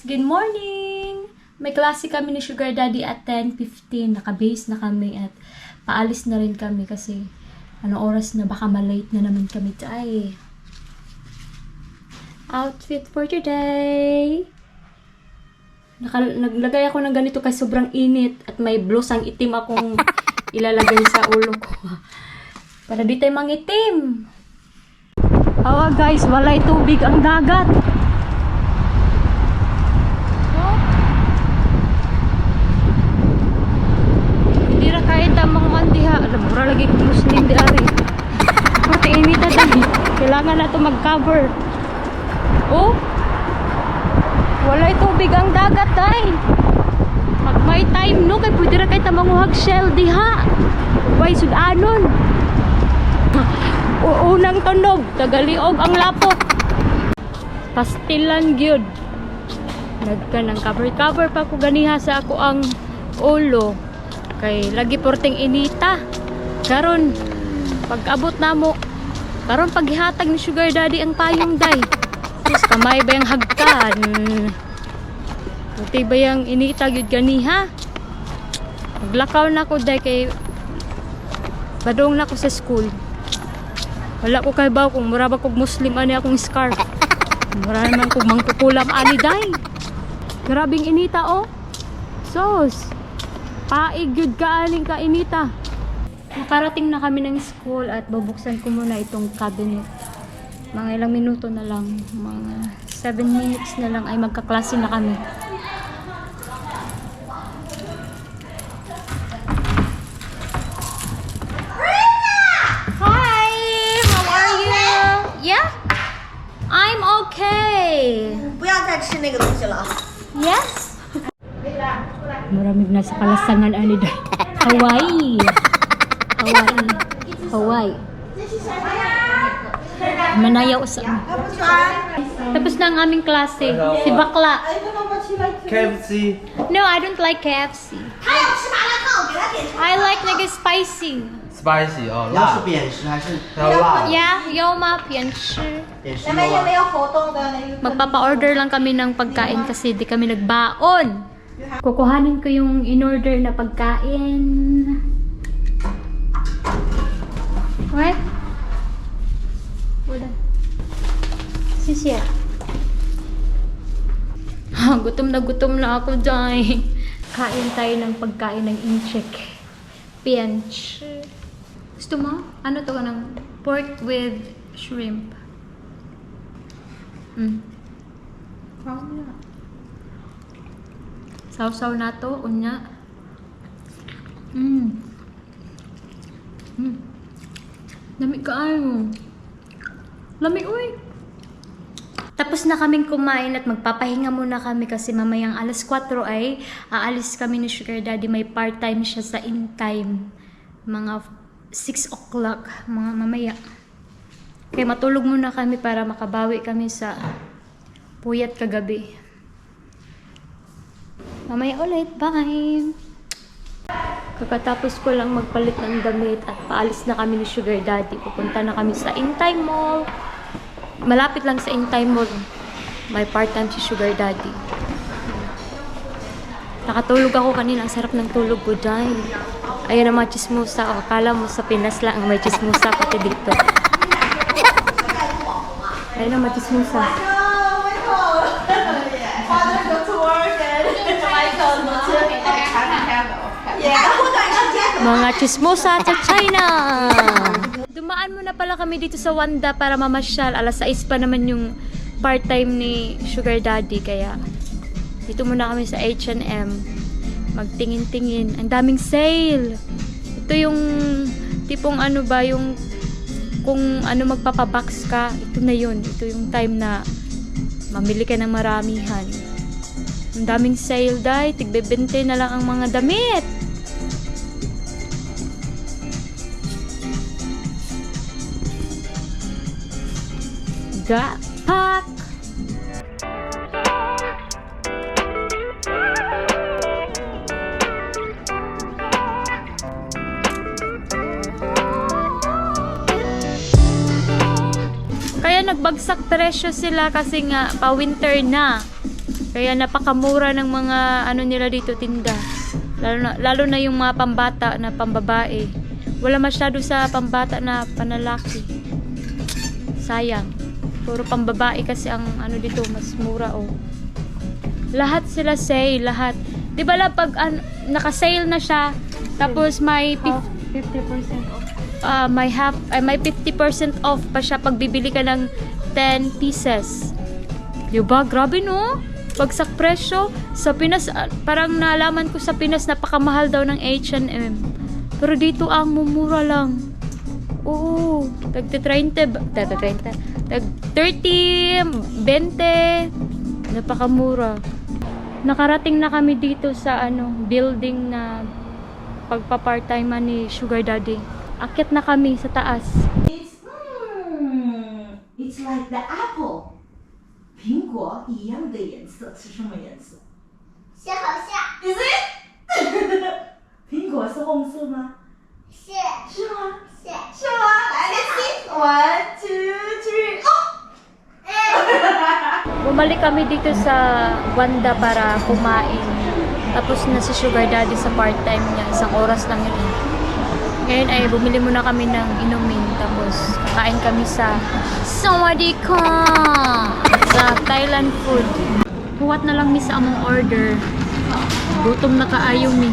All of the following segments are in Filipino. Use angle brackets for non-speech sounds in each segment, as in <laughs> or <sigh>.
Good morning! May klase kami ni Sugar Daddy at 10.15. Naka-base na kami at paalis na rin kami kasi ano oras na baka malate na naman kami tayo. Outfit for today! Naka, naglagay ako ng ganito kasi sobrang init at may blusang itim akong <laughs> ilalagay sa ulo ko. Para di tayo mangitim. Awa guys, walay tubig ang dagat. Oh. Hindi ra kahit tamang lagi kong Muslim di ari. Pati inita tayo. Kailangan na ito mag-cover. Oh. Walay tubig ang dagat tay. Pag may time no, kay pwede ra kahit tamang uhag shell diha. Way sudanon. O <laughs> unang tunog, tagaliog ang lapok. Pastilan gyud. Nagka ng cover-cover pa ko ganiha sa ako ang ulo. Kay lagi porting inita. Karon pag abot namo, karon paghihatag ni Sugar Daddy ang payong day. Sus kamay ba yung hagkan? Buti ba yung inita gyud ganiha? Maglakaw na ko day kay badong na ko sa school. Wala ko kay baw kung mura ba kog Muslim ani akong scarf. Mura naman kog mangkukulam ani day. Grabing inita oh. Sos. Paig yun ka aling ka inita. Nakarating na kami ng school at bubuksan ko muna itong cabinet. Mga ilang minuto na lang, mga 7 minutes na lang ay magkaklase na kami. Hi! How are you? Yeah? I'm okay. 不要再吃那个东西了。 Yes? Maraming nasa kalasangan ani day. Hawaii. Hawaii. Hawaii. Manayaw sa Tapos na ang aming klase. Si Bakla. KFC No, I don't like KFC. 他要吃麻辣烫，给他点成。 I like那个 spicy. spicy 哦，要是辣，扁食还是还有辣。 Yeah, yo ma, piyan吃. 扁食那边有有啊？没有活动的那个？ Magpapa-order lang kami ng pagkain kasi di kami nagbaon. Kukuhanin ko yung in-order na pagkain. What? Wala. Sisya. Ha, gutom na gutom na ako dyan. Kain tayo ng pagkain ng incheck. Pianch. Gusto mo? Ano to ka ng pork with shrimp? Mm. Wow. Sausaw na to, unya. Mm. Mm. Lamig ka ano. Lamig, uy. Tapos na kaming kumain at magpapahinga muna kami kasi mamayang alas 4 ay aalis kami ni Sugar Daddy. May part-time siya sa in-time. Mga 6 o'clock, mga mamaya. Kaya matulog muna kami para makabawi kami sa puyat kagabi. Mamaya ulit. Bye! Pagkatapos ko lang magpalit ng damit at paalis na kami ni Sugar Daddy. Pupunta na kami sa Intime Mall. Malapit lang sa Intime Mall. May part-time si Sugar Daddy. Nakatulog ako kanina. Ang sarap ng tulog ko dyan. Ayan ang mga chismusa. O, akala mo sa Pinas lang ang may chismusa pati dito. Ayan ang mga chismusa. Father, go to work and <laughs> Michael, go to mga chismosa sa China! Dumaan muna pala kami dito sa Wanda para mamasyal. Alas 6 pa naman yung part-time ni Sugar Daddy. Kaya dito muna kami sa H&M. Magtingin-tingin. Ang daming sale! Ito yung tipong ano ba, yung kung ano magpapabox ka, ito na yun. Ito yung time na mamili ka ng maramihan. Ang daming sale, dahil tigbebente na lang ang mga damit. Pack. Kaya nagbagsak presyo sila kasi nga pa-winter na. Kaya napakamura ng mga ano nila dito tinda. Lalo na, lalo na yung mga pambata na pambabae. Wala masyado sa pambata na panalaki. Sayang. Puro pambabae kasi ang ano dito mas mura oh. Lahat sila sale, lahat. 'Di ba la pag an, naka-sale na siya tapos may pif- 50% off. ah, may half ay may 50% off pa siya pag bibili ka ng 10 pieces. 'Di ba? Grabe no? Pagsak presyo sa Pinas ah, parang nalaman ko sa Pinas napakamahal daw ng H&M. Pero dito ang mumura lang. Oo, tag 30, ba- tag 30, tag 30, 20, napakamura. Nakarating na kami dito sa ano, building na pagpa-part-time ni Sugar Daddy. Akit na kami sa taas. It's hmm, it's like the apple. 苹果一样的颜色是什么颜色是好像？Is it？苹果是红色吗？是是吗？是，是吗？来，Let's <laughs> see. One, Bumalik kami dito sa Wanda para kumain. Tapos na si Sugar Daddy sa part-time niya. Isang oras lang yun. Ngayon ay bumili muna kami ng inumin. Tapos kakain kami sa Sawadee Sa Thailand food. Huwat na lang mi sa among order. Gutom na kaayo mi.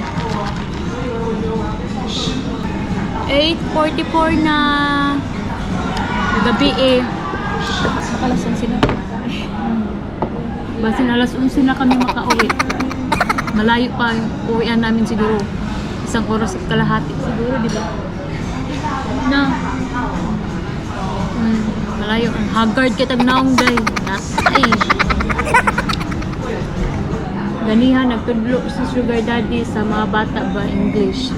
8.44 na gabi eh. Nakalasan sila. Basta na alas 11 na kami makauwi. Malayo pa yung uwian namin siguro. Isang oras at kalahati siguro, di ba? Na. Hmm, malayo. Haggard kitag naong day. Ay. Ganihan, nagtudlo si Sugar Daddy sa mga bata ba English.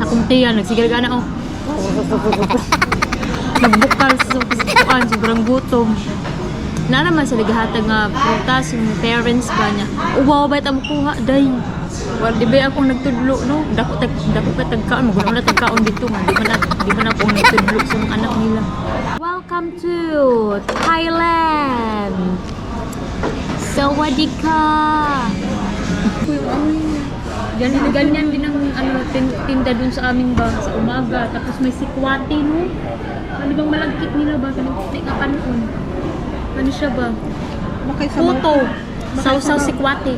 Akong tiya, nagsigal ka na oh. Nagbukal sa kuan, sobrang gutom. Na naman sa ligahatag nga prutas yung parents ba niya. Uwaw ba ita kuha day. Well, di ba akong nagtudlo no? Dako tag dako ka tagkaon, mo na tagkaon dito man. Di man na di man ako nagtudlo sa mga anak nila. Welcome to Thailand. Sawadee ka. Ganyan, ganyan din ang ano, tin- tinda dun sa amin ba sa umaga. Tapos may sikwati no. Ano bang malagkit nila ba? Ganun, panon. Ano siya ba? Puto. Sausaw sikwati.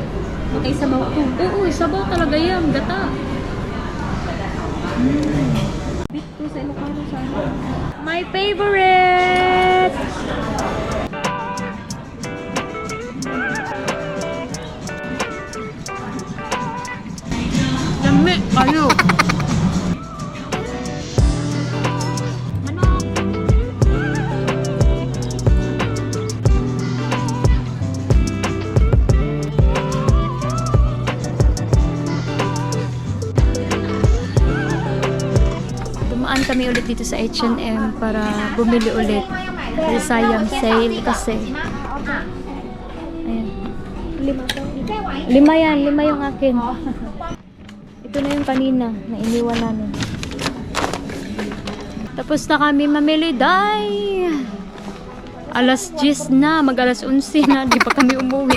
Makay sabaw ko. Oo, sabaw talaga yan. Gata. Dito sa Ilocano sa My favorite! Dumaan kami ulit dito sa H&M para bumili ulit. Kasi sayang sale kasi. Ayan. Lima yan, lima yung akin. Ito na yung kanina na iniwan namin. Tapos na kami mamili, day! Alas 10 na, mag alas 11 na, di pa kami umuwi.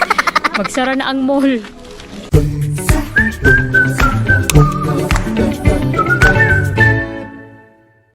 Magsara na ang mall.